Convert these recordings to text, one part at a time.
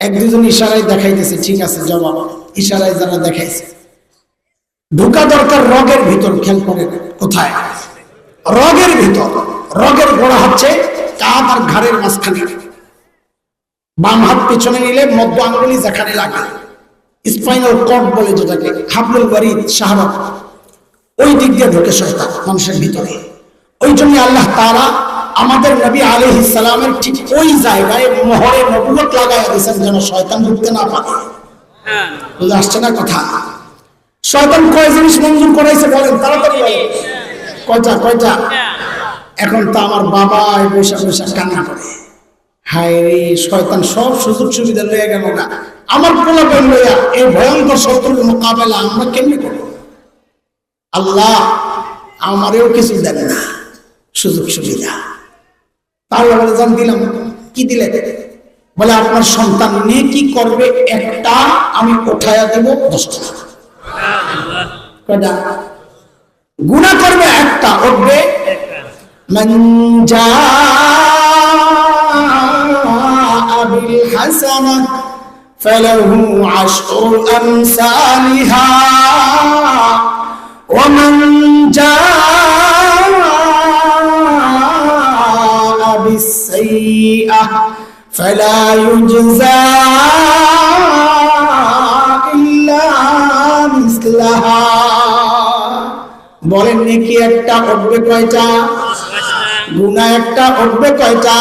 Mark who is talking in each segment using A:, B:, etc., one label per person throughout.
A: এক দুজন ইশারায় দেখাইতেছে, ঠিক আছে জবাব ইশারায় যারা দেখাইছে। ঢোকা দরকার রগের ভিতর, খেয়াল করেন কোথায়? রগের ভিতর, রগের গোড়া হচ্ছে কাঁধ আর ঘাড়ের মাঝখানে। বাম হাত পেছনে নিলে মধ্য আঙ্গুলি যেখানে লাগে। স্পাইনাল কর্ড বলে যেটাকে, হাবলুল বাড়ি সাহারা ওই দিক দিয়ে ঢোকে শয়তান, মানুষের ভিতরে। ওই জন্য আল্লাহ তারা আমাদের নবী আলাইহিস সালামের ঠিক ওই জায়গায় মোহরে নবুয়ত লাগায় দিয়েছেন যেন শয়তান ঢুকতে না পারে। বুঝে আসছে না কথা? শয়তান কয় জিনিস মঞ্জুর করাইছে বলেন তাড়াতাড়ি কয়টা কয়টা? এখন তো আমার বাবা এই বৈশা বৈশা কান্না করে। হায় রে শয়তান সব সুযোগ সুবিধা লইয়া গেল না আমার পোলাপেন লইয়া এই ভয়ঙ্কর শত্রুর মোকাবেলা আমরা কেমনি করব? আল্লাহ আমারেও কিছু দেন না। সুযোগ সুবিধা। তাহলে বলে জান দিলাম কি দিলে বলে আপনার সন্তান নিয়ে কি করবে একটা আমি উঠায়া দেব দশটা কয়টা গুণা করবে একটা উঠবে من جاء بالحسنة فله عشر أمثالها ومن بالسيئة فلا يجزى إلا مثلها বলেন নাকি একটা উঠবে কয়টা গুণা একটা উঠবে কয়টা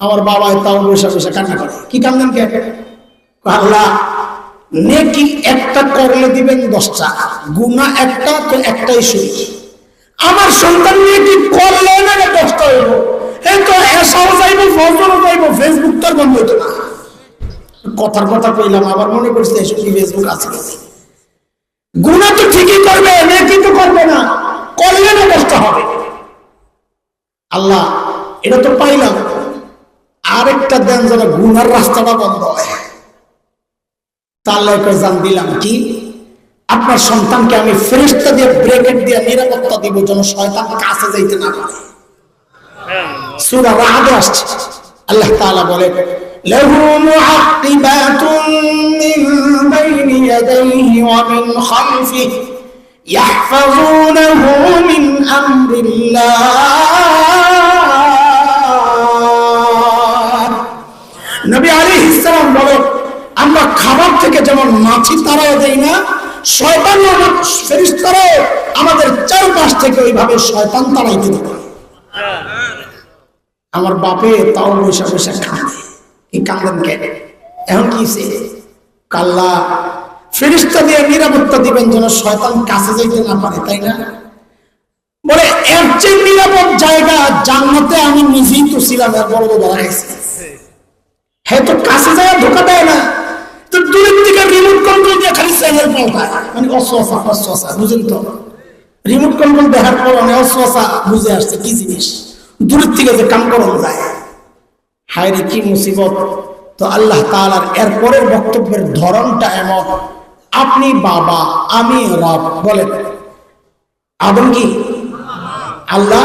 A: আমার বাবা তাও বসে বসে কান্না করে কি কান্দেন কে আল্লাহ নেকি একটা করলে দিবেন দশটা গুণা একটা তো একটাই শুনি আমার সন্তান নিয়ে কি করলে না রে দশটা হইব আল্লাহ, এটা তো পাইলাম। আরেকটা দেন যেন গুনার রাস্তাটা বন্ধ হয়। তাহলে জান দিলাম কি? আপনার সন্তানকে আমি ফেরিস্তা দিয়ে, ব্রেকেট দিয়ে নিরাপত্তা দিব যেন শয়তান কাছে যাইতে না পারে। সূরা রাদে আসছে আল্লাহ তাআলা বলে له معقبات من بين يديه ومن خلفه يحفظونه من أمر الله নবী আলী ইসলাম বলে আমরা খাবার থেকে যেমন মাছি তারাও দেই না শয়তান ফেরিস্তারাও আমাদের চারপাশ থেকে ওইভাবে শয়তান তাড়াইতে দেবে আমার বাপে তাও বৈশা বৈশা কাঁদে কি কাঁদেন কে এখন কি সে কাল্লা ফেরিস্তা দিয়ে নিরাপত্তা দিবেন যেন শয়তান কাছে যাইতে না পারে, তাই না? বলে, এর চেয়ে নিরাপদ জায়গা জান্নাতে আমি নিজেই তো ছিলাম এর বড় দাঁড়াইছি হ্যাঁ তো কাছে যায় ধোকা দেয় না। তো দূরের থেকে রিমোট কন্ট্রোল দিয়ে খালি চ্যানেল পাল্টায় মানে অশ্বাসা অশ্বাসা বুঝেন তো? রিমোট কন্ট্রোল দেখার পর মানে অশ্বাসা বুঝে আসছে, কি জিনিস? দূরের থেকে যে কাম করানো যায়। হায় রে, কি মুসিবত। তো আল্লাহ তাআলার এর পরের বক্তব্যের ধরনটা এমন। আপনি বাবা, আমি রব, বলেন। আদম কি? আল্লাহ?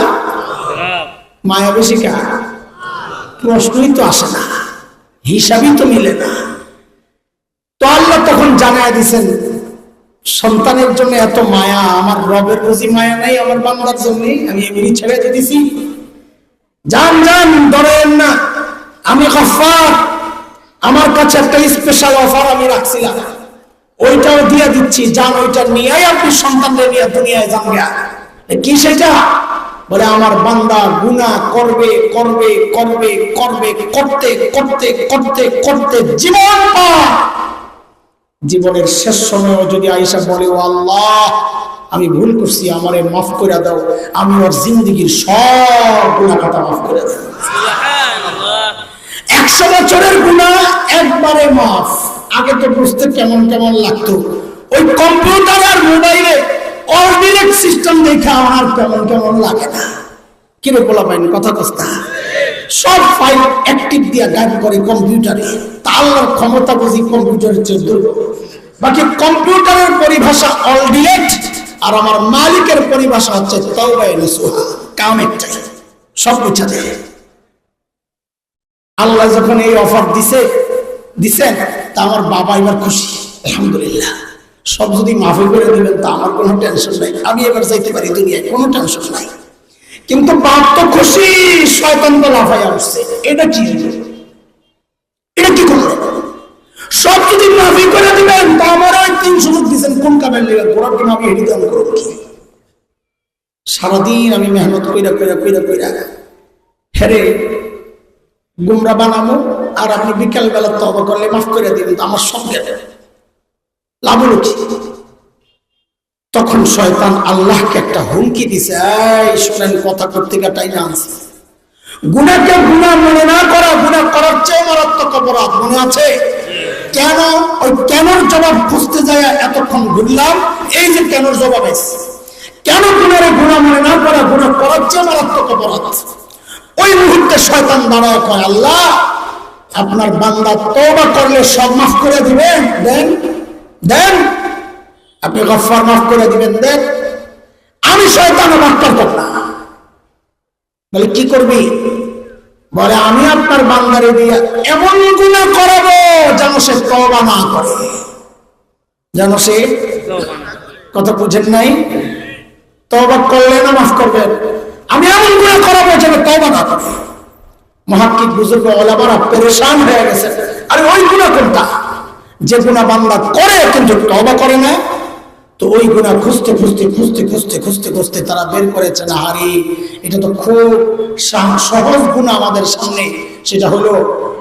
A: মায়া বেশি কা প্রশ্নই তো আসে না। হিসাবই তো মিলে না। তো আল্লাহ তখন জানায় দিছেন, সন্তানের জন্য এত মায়া, আমার রবের বুঝি মায়া নাই, আমার বান্দার জন্য আমি এমনি ছেড়ে দিয়েছি যান যান ধরেন না, আমি গফার আমার কাছে একটা স্পেশাল অফার আমি রাখছিলাম। ওইটাও দিয়ে দিচ্ছি যান ওইটা নিয়ে আপনি সন্তানদের নিয়ে দুনিয়ায় যান কি সেটা? বলে, আমার বান্দা গুনাহ করবে করবে করবে করবে, করতে করতে করতে করতে জীবন। জীবনের শেষ সময় যদি আইসা বলে, ও আল্লাহ আমি ভুল করছি আমারে মাফ করে দাও। আমি ওর জিন্দগির সব গুণা কথা মাফ করে দাও একশো বছরের গুণা একবারে মাফ। আগে তো বুঝতে কেমন কেমন লাগতো। ওই কম্পিউটার আর মোবাইলে অর্ডিনেট সিস্টেম দেখে আমার কেমন কেমন লাগে না। কিরে বলা পাইনি কথা কস্তা সব ফাইল অ্যাক্টিভ দিয়া গাইড করে কম্পিউটারে। তা আল্লাহর ক্ষমতা বুঝি কম্পিউটারের চেয়ে দুর্বল বাকি কম্পিউটারের পরিভাষা অলডিলেট আর আমার মালিকের পরিভাষা হচ্ছে তওবায়ে নসুহা কাম একটাই সব বুঝা দেয় আল্লাহ যখন এই অফার দিছে দিছেন তা আমার বাবা এবার খুশি। আলহামদুলিল্লাহ। সব যদি মাফি করে দিবেন, তা আমার কোনো টেনশন নাই। আমি এবার যাইতে পারি দুনিয়ায়, কোনো টেনশন নাই। কিন্তু বাপ তো খুশি, শয়তান তো লাফাইয়া উঠছে। এটা কি? এটা কি তিন সুযোগ দিচ্ছেন কোন কামের নেবেন কোরআন কিনা আমি এটি দান করব কি? সারাদিন আমি মেহনত কইরা কইরা কইরা কইরা হেরে গুমরা বানাবো আর আপনি বিকেল বেলা তবা করলে মাফ করে দিবেন আমার সঙ্গে। লাভ হলো কি? তখন শয়তান আল্লাহকে একটা হুমকি দিছে, এই, শোনেন, কথা করতে গেটাই আনছে। গুণাকে গুণা মনে না করা গুণা করার চেয়ে মারাত্মক অপরাধ, মনে আছে? কেন ওই কেনর জবাব খুঁজতে যায় এতক্ষণ ঘুরলাম। এই যে কেনর জবাব এসছে কেন গুণারে গুণা মনে না করা গুণা করার চেয়ে মারাত্মক অপরাধ। ওই মুহূর্তে শয়তান দাঁড়ায় কয়, আল্লাহ, আপনার বান্দা তওবা করলে সব মাফ করে দিবেন, দেন দেন। আপনি গফফার মাফ করে দিবেন, দেন। আমি শয়তান মাফ করতাম না। বলে, কি করবি? বলে, আমি আপনার বান্দারে দিয়ে এমন গুণা করাবো যেন সে তবা না করে। যেন সে কথা বুঝেন নাই? তবা করলে না মাফ করবেন? আমি এমন গুণা করাবো যেন তবা না করে। মহাকিক বুজুর্গ ওলামারা পরেশান হয়ে গেছে আরে ওই গুণা কোনটা? যে গুণা বান্দা করে কিন্তু তবা করে না তো ওই গুণা খুঁজতে খুঁজতে খুঁজতে খুঁজতে খুঁজতে খুঁজতে তারা বের করেছে না হারি। এটা তো খুব সহজ গুণা আমাদের সামনে। সেটা হলো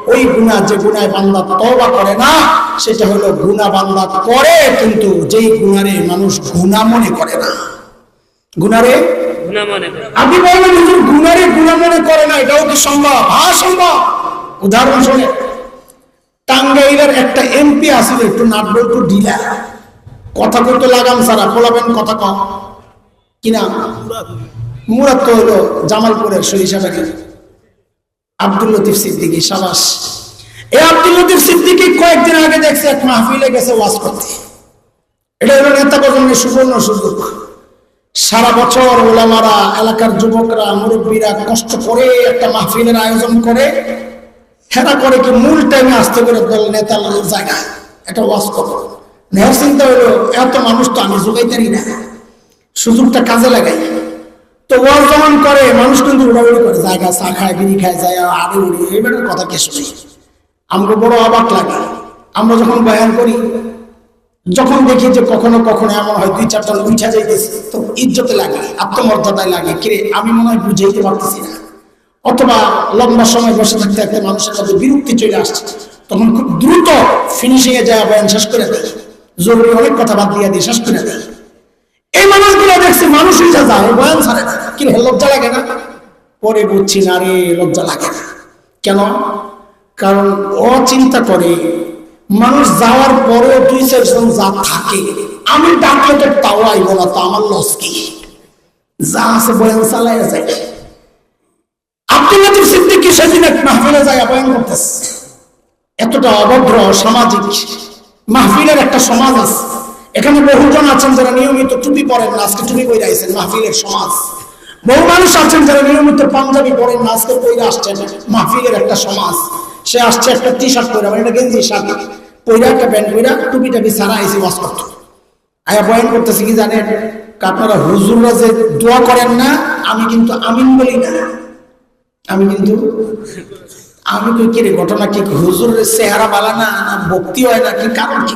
A: ওই গুণা যে গুণায় বান্দা তবা করে না সেটা হলো গুণা বান্দা করে কিন্তু যেই গুণারে মানুষ গুণা মনে করে না। গুণারে? আপনি বলবেন হুজুর গুণারে গুণা মনে করে না এটাও কি সম্ভব? হ্যাঁ সম্ভব। উদাহরণ শুনে। টাঙ্গাইলের একটা এমপি আসলে একটু নাটবো একটু ঢিলা কথা কইতো লাগাম সারা ফলাবেন কথা কম কিনা মুরাদ। তো হলো জামালপুরের সরিষা বাড়ি আব্দুল লতিফ সিদ্দিকি, সাবাস। এই আব্দুল লতিফ সিদ্দিকি কয়েকদিন আগে দেখছে এক মাহফিলে গেছে ওয়াজ করতে। এটা হলো নেতা প্রজন্মের সুবর্ণ সুযোগ। সারা বছর ওলামারা, এলাকার যুবকরা, মুরব্বীরা কষ্ট করে একটা মাহফিলের আয়োজন করে হেরা করে কি মূল টাইমে আসতে করে দল নেতার জায়গায় একটা ওয়াজ করো নেওয়ার চিন্তা হলো এত মানুষ তো আমি যোগাইতারি না। সুযোগটা কাজে লাগাই। তো ওয়াজ যখন করে, মানুষ কিন্তু উড়াউড়ি করে, জায়গা চা খায়, বিড়ি খায়, যায়, আড়ে উড়ি এইবারের কথা কে শুনি আমাকে বড় অবাক লাগে। আমরা যখন বয়ান করি, যখন দেখি যে কখনো কখনো এমন হয়, দুই চারটা উঠা যাইতেছে, তো ইজ্জতে লাগে, আত্মমর্যাদায় লাগে। কিরে, আমি মনে হয় বুঝাইতে পারতেছি না। অথবা লম্বা সময় বসে থাকতে থাকতে মানুষের মধ্যে বিরক্তি চলে আসছে। তখন খুব দ্রুত ফিনিশিং এ যায় বয়ান শেষ করে দেয়। জরুরি অনেক কথা বাদ দিয়ে দিয়ে শেষ করে দেয়। এই মানুষগুলো দেখছি মানুষই যা যায় বয়ান ছাড়ে না। কি লজ্জা লাগে না? পরে বুঝছি, না রে, লজ্জা লাগে না। কেন? কারণ ও চিন্তা করে, মানুষ যাওয়ার পরেও দুই চারজন যা থাকে, আমি ডাকলে তো তাও আইব না তো আমার লস কি? যা আছে বয়ান চালাই যায়। আব্দুল লতিফ সিদ্দিকী সেদিন এক মাহফিলে যায়, বয়ান করতেছে। এতটা অভদ্র, সামাজিক। মাহফিলের একটা সমাজ আছে। এখানে বহুজন আছেন যারা নিয়মিত টুপি পরেন না, আজকে টুপি পরে আইছেন মাহফিলের সমাজ। বহু মানুষ আছেন যারা নিয়মিত পাঞ্জাবি পরেন না, আজকে পইরা আসছেন মাহফিলের একটা সমাজ। সে আসছে একটা টি শার্ট পরে মানে গেঞ্জি, শার্ট। পইরা একটা প্যান্ট, পইরা টুপি টাপি সারা আইসে ওয়াজ করতো। আয়া বয়ান করতেছে, কি জানেন? আপনারা হুজুররা যে দোয়া করেন না, আমি কিন্তু আমিন বলি না। আমি কিন্তু আমি কই কি রে ঘটনা কি? হুজুরের চেহারা বালা না? না, ভক্তি হয় না? কি কারণ কি?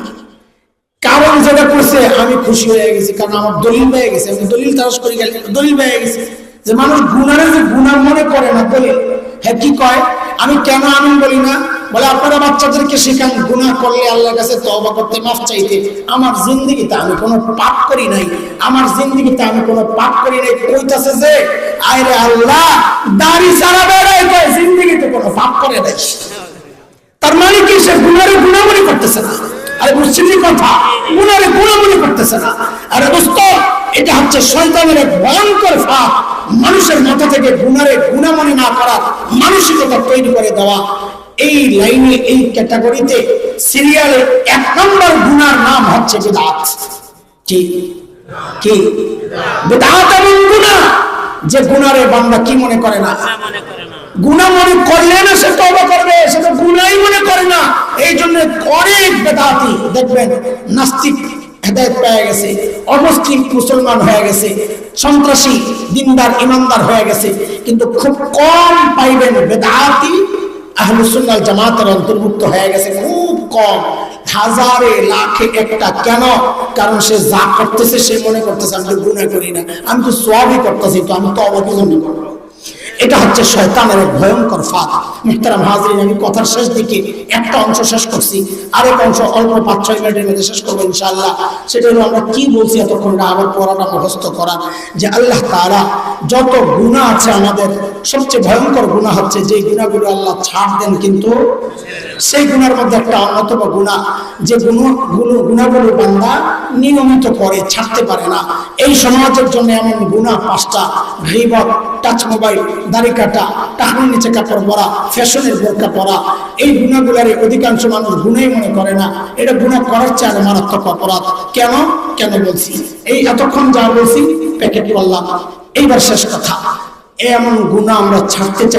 A: কারণ যেটা করছে, আমি খুশি হয়ে গেছি, কারণ আমার দলিল পেয়ে গেছে। আমি দলিল তারস করে গেলে দলিল পেয়ে গেছে। যে মানুষ গুনারে যে গুণা মনে করে না দলিল হ্যাঁ কি কয়? আমি কেন আমি বলি না? বলে, আপনারা বাচ্চাদেরকে শেখান, গুনাহ করলে আল্লাহর কাছে তওবা করতে মাফ চাইতে। আমার জিন্দগিতে আমি কোনো পাপ করি নাই। আমার জিন্দগিতে আমি কোনো পাপ করি নাই। কইতাছে যে, আরে আল্লাহ, দাড়ি সারা বেড়াই করে নাই তার মানে কি? সে গুনারে গুণামনি করতেছে না। আরে বুঝছেন কথা, গুনারে গুণামনি করতেছে না। আরে দোস্ত, এটা হচ্ছে শয়তানের এক ভয়ঙ্কর ফাঁক মানুষের মাথা থেকে গুনারে গুণামনি না করার মানসিকতা তৈরি করে দেওয়া। এই লাইনে, এই ক্যাটাগরিতে সিরিয়ালের এক নম্বর গুনার নাম হচ্ছে বেদাত। কি? কি? বেদাত এবং গুনাহ। যে গুনারে বান্দা কি মনে করে না?
B: গুণা মনে
A: করলে না সে তবা করবে, সে তো গুণাই মনে করে না। এই জন্য অনেক বেদাতি, দেখবেন, নাস্তিক গেছে মুসলমান হয়ে গেছে, সন্ত্রাসী, দিনদার, ইমানদার হয়ে গেছে, কিন্তু খুব কম জামাতের অন্তর্ভুক্ত হয়ে গেছে, খুব কম। হাজারে, লাখে একটা কেন? কারণ সে যা করতেছে, সে মনে করতেছে, আমি তো গুণা করি না, আমি তো সবই করতেছি, তো আমি তো জন্য করব এটা হচ্ছে শয়তানের এক ভয়ঙ্কর ফাঁদ। মিহতারাম হাজরিন, আমি কথার শেষ দিকে একটা অংশ শেষ করছি। আরেক অংশ অল্প পাঁচ ছয় মিনিটের মধ্যে শেষ করব ইনশাআল্লাহ। সেটা হলো আমরা কি বলছি এতক্ষণ না আবার পড়াটা মুখস্থ করা? যে আল্লাহ তারা যত গুণা আছে আমাদের, সবচেয়ে ভয়ঙ্কর গুণা হচ্ছে যে গুণাগুলো আল্লাহ ছাড় দেন, কিন্তু সেই গুণার মধ্যে একটা অন্যতম গুণা যে গুণগুলো গুণাগুলো বান্দা নিয়মিত করে, ছাড়তে পারে না। এই সমাজের জন্য এমন গুণা পাঁচটা গিবত টাচ মোবাইল দাড়ি কাটা টাহার নিচে কাপড় পরা, ফ্যাশনের বোরকা পরা, এই গুণাগুলার অধিকাংশ মানুষ গুণেই মনে করে না। এটা গুণা করার চেয়ে আরও মারাত্মক অপরাধ। কেন? কেন বলছি? এই এতক্ষণ যা বলছি, প্যাকেট করলাম এইবার শেষ কথা। এমন গুণা আমরা ছাড়তে চাই